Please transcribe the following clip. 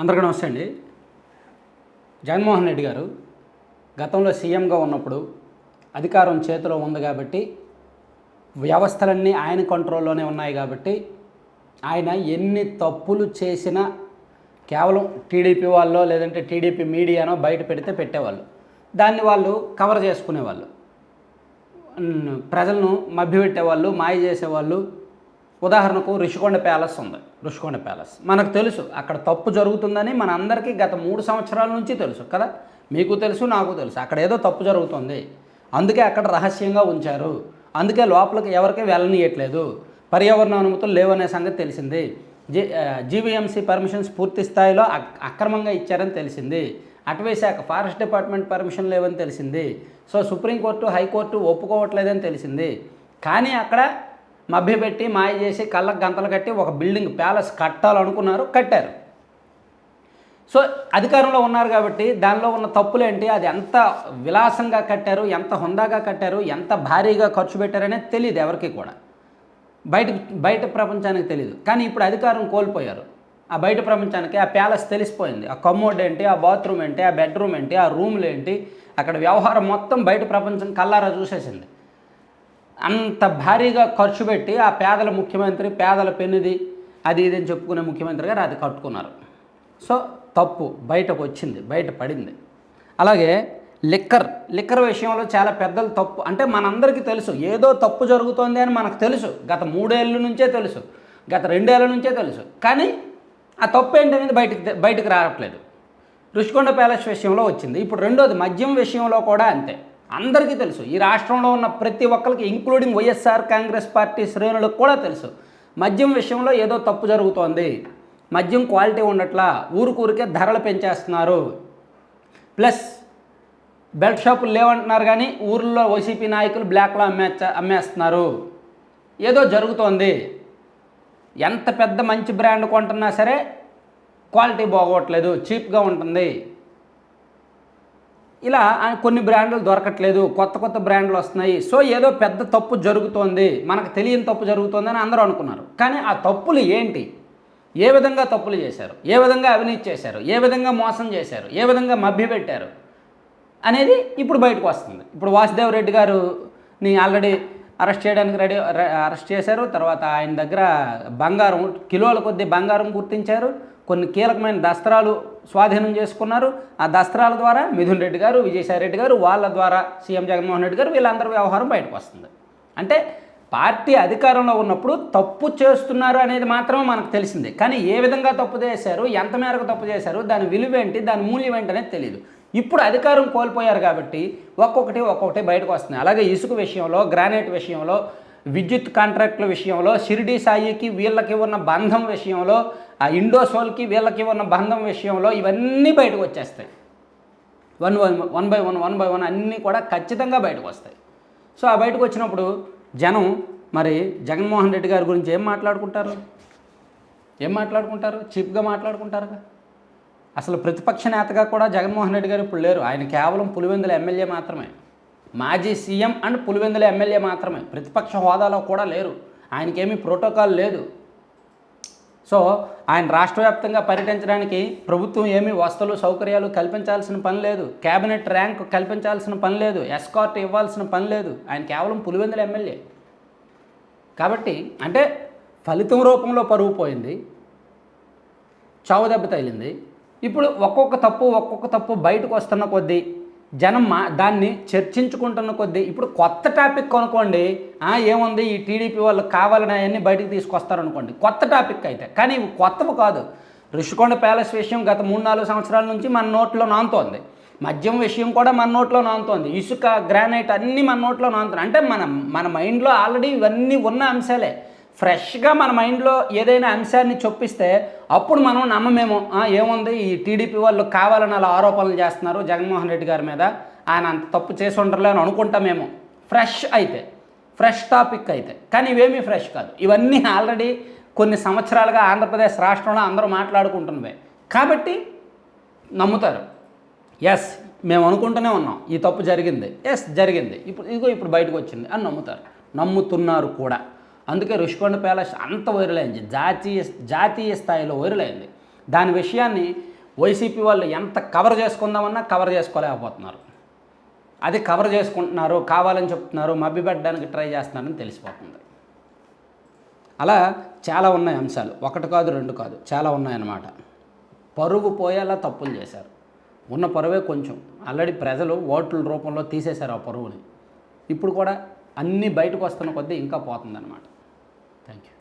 అందరికీ నమస్తే అండి. జగన్మోహన్ రెడ్డి గారు గతంలో సీఎంగా ఉన్నప్పుడు అధికారం చేతిలో ఉంది కాబట్టి వ్యవస్థలన్నీ ఆయన కంట్రోల్లోనే ఉన్నాయి కాబట్టి ఆయన ఎన్ని తప్పులు చేసినా కేవలం టీడీపీ వాళ్ళో లేదంటే టీడీపీ మీడియానో బయట పెడితే పెట్టేవాళ్ళు. దాన్ని వాళ్ళు కవర్ చేసుకునేవాళ్ళు. ప్రజలను మభ్యపెట్టేవాళ్ళు మాయ చేసేవాళ్ళు. ఉదాహరణకు ఋషికొండ ప్యాలెస్ ఉంది. ఋషికొండ ప్యాలెస్. మనకు తెలుసు అక్కడ తప్పు జరుగుతుందని మన అందరికీ గత మూడు సంవత్సరాల నుంచి తెలుసు కదా? మీకు తెలుసు నాకు తెలుసు. అక్కడ ఏదో తప్పు జరుగుతుంది. అందుకే అక్కడ రహస్యంగా ఉంచారు. అందుకే లోపలికి ఎవరికి వెళ్ళనీయట్లేదు. పర్యావరణ అనుమతులు లేవనే సంగతి తెలిసింది. జీ జీవీఎంసీ పర్మిషన్స్ పూర్తి స్థాయిలో అక్రమంగా ఇచ్చారని తెలిసింది. అటవీ శాఖ ఫారెస్ట్ డిపార్ట్మెంట్ పర్మిషన్ లేవని తెలిసింది. సో సుప్రీంకోర్టు హైకోర్టు ఒప్పుకోవట్లేదని తెలిసింది. కానీ అక్కడ మభ్యపెట్టి మాయ చేసి కళ్ళకు గంతలు కట్టి ఒక బిల్డింగ్ ప్యాలెస్ కట్టాలనుకున్నారు కట్టారు. సో అధికారంలో ఉన్నారు కాబట్టి దానిలో ఉన్న తప్పులేంటి అది ఎంత విలాసంగా కట్టారు? ఎంత హుందాగా కట్టారు? ఎంత భారీగా ఖర్చు పెట్టారనేది తెలియదు ఎవరికి కూడా. బయట బయట ప్రపంచానికి తెలియదు కానీ ఇప్పుడు అధికారం కోల్పోయారు. ఆ బయట ప్రపంచానికి ఆ ప్యాలెస్ తెలిసిపోయింది. ఆ కమోడ్ ఏంటి? ఆ బాత్రూమ్ ఏంటి? ఆ బెడ్రూమ్ ఏంటి? ఆ రూమ్లు ఏంటి? అక్కడ వ్యవహారం మొత్తం బయట ప్రపంచం కల్లారా చూసేసింది. అంత భారీగా ఖర్చు పెట్టి ఆ పేదల ముఖ్యమంత్రి పేదల పెన్నిది అది ఇది అని చెప్పుకునే ముఖ్యమంత్రి గారు అది కట్టుకున్నారు. సో తప్పు బయటకు వచ్చింది బయట పడింది. అలాగే లిక్కర్ లిక్కర్ విషయంలో చాలా పెద్దలు తప్పు. అంటే మనందరికీ తెలుసు ఏదో తప్పు జరుగుతోంది అని మనకు తెలుసు. గత మూడేళ్ళ నుంచే తెలుసు గత రెండేళ్ళ నుంచే తెలుసు. కానీ ఆ తప్పు ఏంటనేది బయటకు బయటకు రావట్లేదు. రుషికొండ ప్యాలెస్ విషయంలో వచ్చింది. ఇప్పుడు రెండోది మద్యం విషయంలో కూడా అంతే. అందరికీ తెలుసు. ఈ రాష్ట్రంలో ఉన్న ప్రతి ఒక్కరికి ఇంక్లూడింగ్ వైఎస్ఆర్ కాంగ్రెస్ పార్టీ శ్రేణులకు కూడా తెలుసు. మద్యం విషయంలో ఏదో తప్పు జరుగుతోంది. మద్యం క్వాలిటీ ఉండట్లా ఊరికూరికే ధరలు పెంచేస్తున్నారు. ప్లస్ బెల్ట్ షాపులు లేవంటున్నారు కానీ ఊర్లో వైసీపీ నాయకులు బ్లాక్లో అమ్మే అమ్మేస్తున్నారు. ఏదో జరుగుతోంది. ఎంత పెద్ద మంచి బ్రాండ్ కొంటున్నా సరే క్వాలిటీ బాగోట్లేదు చీప్గా ఉంటుంది. ఇలా కొన్ని బ్రాండ్లు దొరకట్లేదు కొత్త కొత్త బ్రాండ్లు వస్తున్నాయి. సో ఏదో పెద్ద తప్పు జరుగుతోంది మనకు తెలియని తప్పు జరుగుతోందని అందరూ అనుకున్నారు. కానీ ఆ తప్పులు ఏంటి? ఏ విధంగా తప్పులు చేశారు? ఏ విధంగా అవినీతి చేశారు? ఏ విధంగా మోసం చేశారు? ఏ విధంగా మభ్యపెట్టారు అనేది ఇప్పుడు బయటకు వస్తుంది. ఇప్పుడు వాసుదేవ్ రెడ్డి గారుని ఆల్రెడీ అరెస్ట్ చేయడానికి రెడీ అరెస్ట్ చేశారు. తర్వాత ఆయన దగ్గర బంగారం కిలోల కొద్ది బంగారం గుర్తించారు. కొన్ని కీలకమైన దస్త్రాలు స్వాధీనం చేసుకున్నారు. ఆ దస్త్రాల ద్వారా మిథున్ రెడ్డి గారు విజయసాయి రెడ్డి గారు వాళ్ళ ద్వారా సీఎం జగన్మోహన్ రెడ్డి గారు వీళ్ళందరి వ్యవహారం బయటకు వస్తుంది. అంటే పార్టీ అధికారంలో ఉన్నప్పుడు తప్పు చేస్తున్నారు అనేది మాత్రమే మనకు తెలిసింది. కానీ ఏ విధంగా తప్పు చేశారు ఎంత మేరకు తప్పు చేశారు దాని విలువ ఏంటి దాని మూల్యం ఏంటి అనేది తెలియదు. ఇప్పుడు అధికారం కోల్పోయారు కాబట్టి ఒక్కొక్కటి ఒక్కొక్కటి బయటకు వస్తున్నాయి. అలాగే ఇసుక విషయంలో గ్రానైట్ విషయంలో విద్యుత్ కాంట్రాక్టుల విషయంలో షిరిడి సాయికి వీళ్ళకి ఉన్న బంధం విషయంలో ఆ ఇండోసోల్కి వీళ్ళకి ఉన్న బంధం విషయంలో ఇవన్నీ బయటకు వచ్చేస్తాయి. One one one by one one by one అన్నీ కూడా ఖచ్చితంగా బయటకు వస్తాయి. సో ఆ బయటకు వచ్చినప్పుడు జనం మరి జగన్మోహన్ రెడ్డి గారి గురించి ఏం మాట్లాడుకుంటారు? ఏం మాట్లాడుకుంటారు? చీప్గా మాట్లాడుకుంటారుగా అసలు ప్రతిపక్ష నేతగా కూడా జగన్మోహన్ రెడ్డి గారు ఇప్పుడు లేరు. ఆయన కేవలం పులివెందుల ఎమ్మెల్యే మాత్రమే. మాజీ సీఎం అండ్ పులివెందుల ఎమ్మెల్యే మాత్రమే. ప్రతిపక్ష హోదాలో కూడా లేరు. ఆయనకేమీ ప్రోటోకాల్ లేదు. సో ఆయన రాష్ట్ర వ్యాప్తంగా పర్యటించడానికి ప్రభుత్వం ఏమీ వసతులు సౌకర్యాలు కల్పించాల్సిన పని లేదు. కేబినెట్ ర్యాంక్ కల్పించాల్సిన పని లేదు. ఎస్కార్ట్ ఇవ్వాల్సిన పని లేదు. ఆయన కేవలం పులివెందుల ఎమ్మెల్యే. కాబట్టి అంటే ఫలితం రూపంలో పరువు పోయింది. చావు దెబ్బ తగిలింది. ఇప్పుడు ఒక్కొక్క తప్పు ఒక్కొక్క తప్పు బయటకు వస్తున్న కొద్దీ జనం మా దాన్ని చర్చించుకుంటున్న కొద్దీ ఇప్పుడు కొత్త టాపిక్ కొనుక్కోండి. ఏముంది? ఈ టీడీపీ వాళ్ళు కావాలని అవన్నీ బయటకు తీసుకొస్తారనుకోండి కొత్త టాపిక్ అయితే. కానీ ఇవి కొత్తవి కాదు. ఋషికొండ ప్యాలెస్ విషయం గత మూడు నాలుగు సంవత్సరాల నుంచి మన నోట్లో నాంతోంది. మద్యం విషయం కూడా మన నోట్లో నానుతోంది ఇసుక గ్రానైట్ అన్నీ మన నోట్లో నానుతున్నాయి అంటే మన మన మైండ్లో ఆల్రెడీ ఇవన్నీ ఉన్న అంశాలే. ఫ్రెష్గా మన మైండ్లో ఏదైనా అంశాన్ని చొప్పిస్తే అప్పుడు మనం నమ్మమేమో ఏముంది? ఈ టీడీపీ వాళ్ళు కావాలని అలా ఆరోపణలు చేస్తున్నారు జగన్మోహన్ రెడ్డి గారి మీద. ఆయన అంత తప్పు చేసి ఉండరులే అని అనుకుంటామేమో. ఫ్రెష్ అయితే ఫ్రెష్ టాపిక్ అయితే. కానీ ఇవేమీ ఫ్రెష్ కాదు. ఇవన్నీ ఆల్రెడీ కొన్ని సంవత్సరాలుగా ఆంధ్రప్రదేశ్ రాష్ట్రంలో అందరూ మాట్లాడుకుంటున్నవే. కాబట్టి నమ్ముతారు. ఎస్ మేము అనుకుంటూనే ఉన్నాం. ఈ తప్పు జరిగింది. ఎస్ జరిగింది. ఇప్పుడు ఇదిగో ఇప్పుడు బయటకు వచ్చింది అని నమ్ముతారు. నమ్ముతున్నారు కూడా. అందుకే రుషికొండ ప్యాలెస్ అంత వైరల్ అయింది జాతీయ జాతీయ స్థాయిలో వైరల్ అయింది దాని విషయాన్ని వైసీపీ వాళ్ళు ఎంత కవర్ చేసుకుందామన్నా కవర్ చేసుకోలేకపోతున్నారు. అది కవర్ చేసుకుంటున్నారు కావాలని చెప్తున్నారు మభ్యపెట్టడానికి ట్రై చేస్తున్నారని తెలిసిపోతుంది. అలా చాలా ఉన్నాయి అంశాలు. ఒకటి కాదు రెండు కాదు చాలా ఉన్నాయన్నమాట. పరుగు పోయేలా తప్పులు చేశారు. ఉన్న పరువే కొంచెం. ఆల్రెడీ ప్రజలు ఓట్ల రూపంలో తీసేశారు ఆ పరువుని. ఇప్పుడు కూడా అన్నీ బయటకు వస్తున్న కొద్దీ ఇంకా పోతుందన్నమాట. Thank you